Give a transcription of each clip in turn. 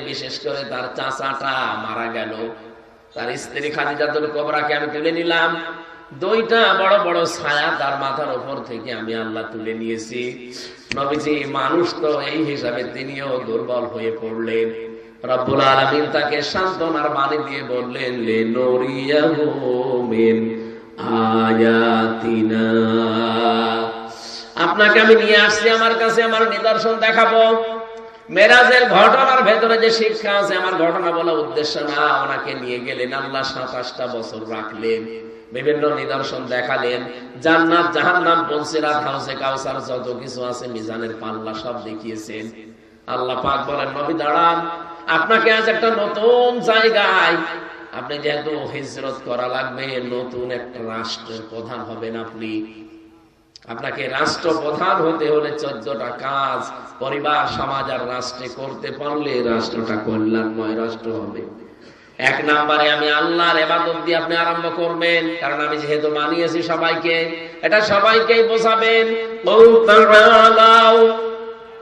বিশেষ করে তার চাচাটা মারা গেল। তার স্ত্রী খাদিজাতুল কোবরাকে আমি তুলে নিলাম। দুইটা বড় বড় ছায়া তার মাথার উপর থেকে আমি আল্লাহ তুলে নিয়েছি। নবীজি মানুষ তো, এই হিসাবে তিনিও দুর্বল হয়ে পড়লেন। রব্বুল তাকে বাণী দিয়ে বললেন আয়াতিনা। আপনাকে আমি নিয়ে আসছি, আমার কাছে আমার নিদর্শন দেখাবো। মেরাজের ঘটনার ভেতরে যে শিক্ষা আছে, আমার ঘটনা বলা উদ্দেশ্য না। ওনাকে নিয়ে গেলেন, আল্লাহ সাতাশটা বছর রাখলেন, বিভিন্ন নিদর্শন দেখালেন। জান্নাত, জাহান্নাম পলসিরাত হাউসে কাউসার, যত কিছু আছে মিজানের পাল্লা সব দেখিয়েছেন। আল্লাহ পাক বলেন, নবী, দাঁড়ান আপনাকে আজ একটা নতুন জায়গায়। আপনি যেহেতু হিজরত করা লাগবে, নতুন একটা রাষ্ট্রের প্রধান হবেন আপনি। আপনাকে রাষ্ট্র প্রধান হতে হলে চোদ্দটা কাজ, পরিবার, সমাজ আর রাষ্ট্রে করতে পারলে রাষ্ট্রটা কল্যাণময় রাষ্ট্র হবে। এক নাম্বারে আমি আল্লাহর এবাদত দিয়ে আপনি আরম্ভ করবেন, কারণ আমি যেহেতু মানিয়েছি সবাইকে, এটা সবাইকেই বোঝাবেন।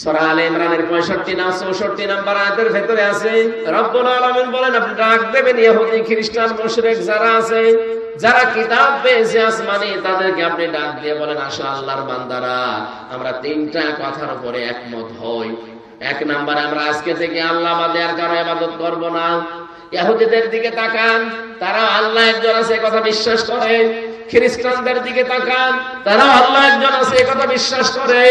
সূরা আলে ইমরানের 65 না 64 নাম্বার আয়াতের ভেতরে আছে, রব্বুল আলামিন বলেন, আপনি ডাক দেবেন, ইহুদি, খ্রিস্টান, মুশরিক যারা আছে, যারা কিতাব পেয়েছে আসমানে, তাদেরকে আপনি ডাক দিয়ে বলেন, আসো আল্লাহর বান্দারা, আমরা তিনটা কথার উপরে একমত হই। এক নাম্বারে আমরা আজকে থেকে আল্লাহ আর কারও করব না। ইহুদিদের দিকে তাকান, তারা আল্লাহ একজন আছে কথা বিশ্বাস করে। খ্রিস্টানদের দিকে তাকান তারা আল্লাহ একজন আছে কথা বিশ্বাস করে।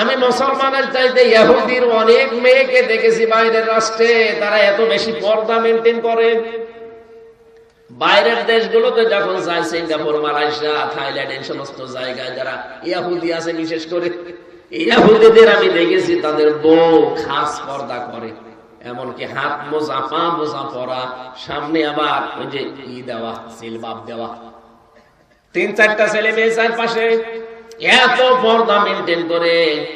আমি মুসলমানের চাইতে ইহুদির অনেক মেয়েকে দেখেছি বাইরের রাষ্ট্রে, তারা এত বেশি পর্দা মেনটেন করে। বাইরের দেশগুলোতে যখন যায়, সিঙ্গাপুর, মালয়েশিয়া, থাইল্যান্ড, এই সমস্ত জায়গায় যারা ইয়াহুদি আছে, বিশেষ করে ইয়াহুদিদের আমি দেখেছি, তাদের বউ খাস পর্দা করে। এমনকি হাত মোজা, পা মোজা পরা, সামনে আবার ওই যে ই দেওয়া, সিলবাব দেওয়া। তিন চারটা ছেলে মেয়ে চার পাশে এত পর্দা মেনটেন করে।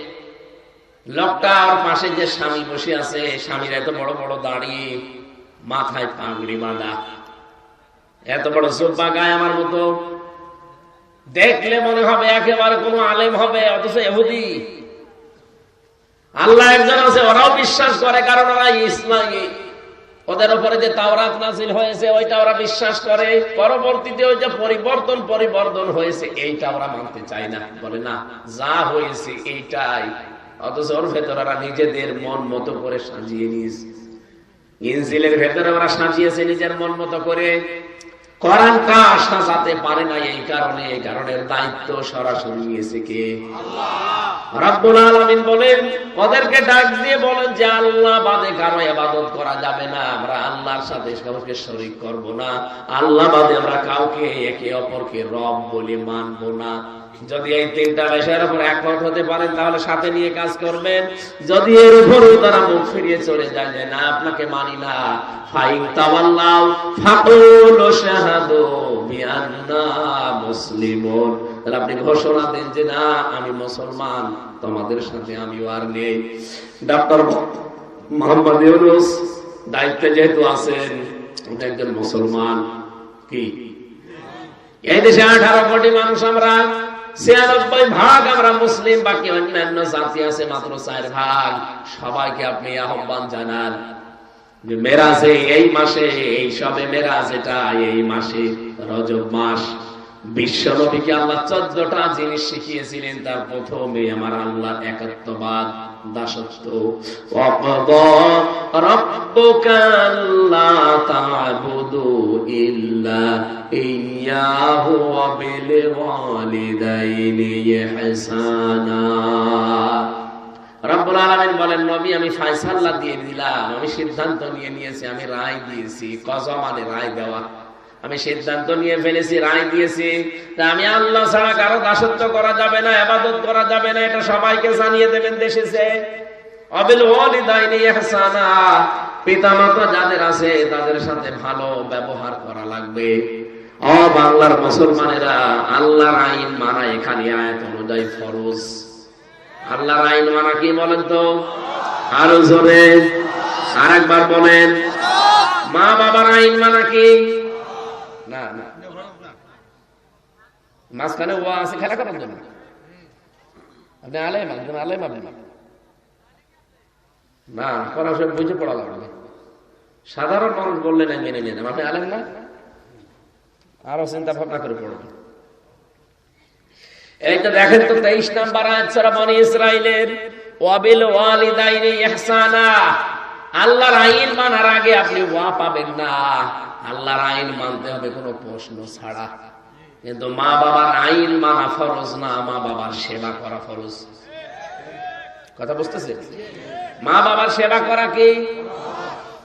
লোকটা আর পাশে যে স্বামী বসে আছে, স্বামীর এত বড় বড় দাড়ি, মাথায় পাগড়ি বাঁধা। এত বড় জোব্বা গায়ে আমার মতো। দেখলে মনে হবে একেবারে কোনো আলেম হবে, অথচ এহুদি। আল্লাহ একজন আছে, ওরাও বিশ্বাস করে, কারণ ওরা ইসলামী। ওদের উপরে যে তাওরাত নাজিল হয়েছে ওইটা ওরা বিশ্বাস করে। পরবর্তীতে ওই যে পরিবর্তন পরিবর্তন হয়েছে এইটা ওরা মানতে চায় না। বলে, না, যা হয়েছে এইটাই। অথচ ওর ভেতর ওরা নিজেদের মন মতো করে সাজিয়ে নিয়েছে। ইনজিলের ভেতরে ওরা সাজিয়েছে নিজের মন মতো করে। কোরআনটা যাতে পারে না এই কারণে এই কারণের দায়িত্ব সরাসরি নিয়েছে কে রাব্বুল আলামিন বলেন ওদেরকে ডাক দিয়ে বলেন যে আল্লাহ বাদে কারও ইবাদত করা যাবে না আমরা আল্লাহর সাথে কাউকে শরীক করব না। আল্লাহ বাদে আমরা কাউকে একে অপরকে রব বলে মানব না। যদি এই তিনটা বিষয়ের উপর একমত হতে পারেন, তাহলে সাথে নিয়ে কাজ করবেন। যদি এর উপরও তারা মুখ ফিরিয়ে চলে যায় যে, না, আপনাকে মানি না। ফাইন তাওয়াল্লাও ফাকুলু শাহাদু বিআন্না মুসলিমুন। তাহলে আপনি ঘোষণা দেন যে, না, আমি মুসলমান, তোমাদের সাথে আমিও আর নেই। ডক্টর মোহাম্মদ ইউনুস দায়িত্বে যেহেতু আছেন একজন মুসলমান, কি? এই দেশে আঠারো কোটি মানুষ আমরা ছিয়ানব্বই ভাগ আমরা মুসলিম, বাকি অন্যান্য জাতি আছে মাত্র চার ভাগ। সবাইকে আপনি আহ্বান জানান মেরাজে এই মাসে, এই সবে মেরাজ এটা, এই মাসে রজব মাস। বিশ্ব আল্লাহ চোদ্দটা জিনিস শিখিয়েছিলেন, তার প্রথমে আমার আল্লাহ একাত্মবাদ দাসত্ব وَقَضَى رَبُّكَ أَلَّا تَعْبُدُوا إِلَّا إِيَّاهُ وَبِالْوَالِدَيْنِ إِحْسَانًا রব্বুল আলমিন বলেন নবী আমি ফায়সাল্লা দিয়ে দিলাম আমি সিদ্ধান্ত নিয়ে নিয়েছি আমি রায় দিয়েছি কজম মানে রায় দেওয়া আমি সিদ্ধান্ত নিয়ে ফেলেছি, রায় দিয়েছি। আমি আল্লাহ ছাড়া কারও দাসত্ব করা যাবে না আবাদত করা যাবে না, এটা সবাইকে জানিয়ে দেবেন দেশেছে অবিল ওয়ালিদাইনি ইহসানা। পিতামাতা যাদের আছে, তাদের সাথে ভালো ব্যবহার করা লাগবে। ও বাংলার মুসলমানেরা, আল্লাহর আইন মানা এখানে আয়াত অনুযায়ী ফরজ। আল্লাহর আইন মানা কি বলেন তো? আরও জোরে। আর একবার বলেন। মা বাবার আইন মানা কি? না না। মাঝখানে ও আছে খেলা করার জন্য। আপনি আলেম একজন আলেম আপনি। না করা সব বুঝে পড়া লাগবে। সাধারণ মানুষ বললে না মেনে নিয়ে আপনি আলেম না? আরও চিন্তা ভাবনা করে পড়বে এই তো দেখেন তো তেইশ নাম্বার আয়াত বনি ইসরায়েলের ওয়াবিল ওয়ালিদাইনি ইহসানা। আল্লাহর আইন মানার আগে আপনি ওয়া পাবেন না। আল্লাহর আইন মানতে হবে, কোনো প্রশ্ন ছাড়া। কিন্তু মা বাবার আইন মানা ফরজ না, মা বাবার সেবা করা ফরজ। কথা বুঝতেছে মা বাবার সেবা করা কি?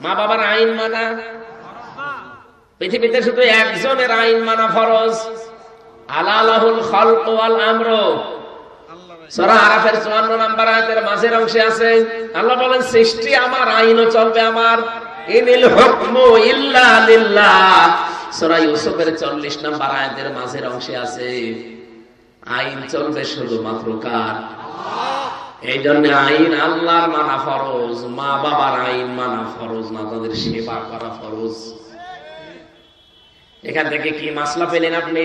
মা বাবার আইন মানা? পৃথিবীতে শুধু একজনের আইন মানা ফরজ। আলালাহুল খালক ওয়াল আমর। সূরা আরাফের 54 নাম্বার আয়াতের মাঝের অংশে আছে, আল্লাহ বলেন, সৃষ্টি আমার, আইনও চলবে আমার। ইনিল হুকমু ইল্লা লিল্লাহ। সূরা ইউসুফের 40 নাম্বার আয়াতের মাঝের অংশে আছে, আইন কার? এই জন্য আইন মানা ফরজ, মা বাবার আইন মানা তাদের সেবা করা ফরজ। এখান থেকে কি মাসলা পেলেন আপনি?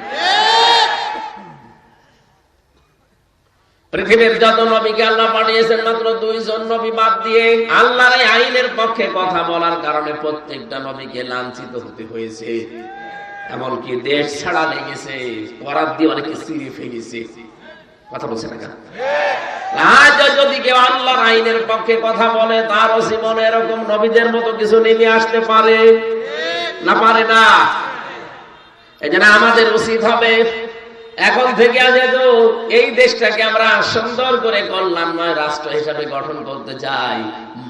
পৃথিবীর যত নবীকে আল্লাহ পাঠিয়েছেন, মাত্র দুইজন নবী বাদ দিয়ে আল্লাহর এই আইনের পক্ষে কথা বলার কারণে প্রত্যেকটা নবীকে লাঞ্ছিত হতে হয়েছে। এমনকি দেশ ছাড়া লেগেছে করার দিয়ে অনেকে সিঁড়ি ফেলেছে। তারও জীবনে এরকম নবীদের মতো কিছু নেমে আসতে পারে? না পারে না। আমাদের উচিত হবে এখন থেকে যেহেতু এই দেশটাকে আমরা সুন্দর করে কল্যাণময় রাষ্ট্র হিসাবে গঠন করতে চাই।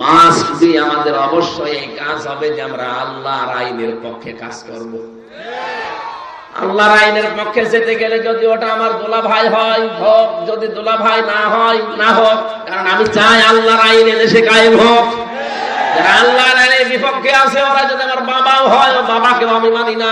মাস্ট বি আমাদের অবশ্যই এই কাজ হবে যে আমরা আল্লাহর আইনের পক্ষে কাজ করব। আল্লাহর আইনের পক্ষে যেতে গেলে যদি ওটা আমার দোলা ভাই হয়, হোক, যদি দোলা ভাই না হয়, না হোক, কারণ আমি চাই আল্লাহর আইন কায়েম হোক। আল্লাহর আইনের বিপক্ষে আছে, ওরা যদি আমার বাবাও হয়, বাবাকেও আমি মানি না।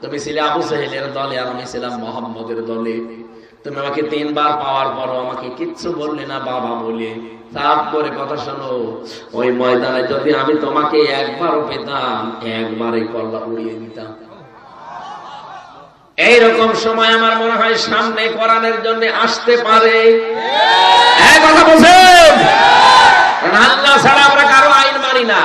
তুমি ছিলে আবু সাহেলের দলে আর আমি ছিলাম মোহাম্মদের দলে। তুমি আমাকে তিনবার পাওয়ার পর আমাকে কিচ্ছু বললে না, বাবা বলে। তারপরে কথা শোনো, ওই ময়দানে যদি আমি তোমাকে একবারও পেতাম একবারে কল্লা উড়িয়ে দিতাম। এইরকম সময় আমার মনে হয় সামনে কোরআনের জন্য আসতে পারে। আল্লাহ ছাড়া আমরা কারও আইন মানি না।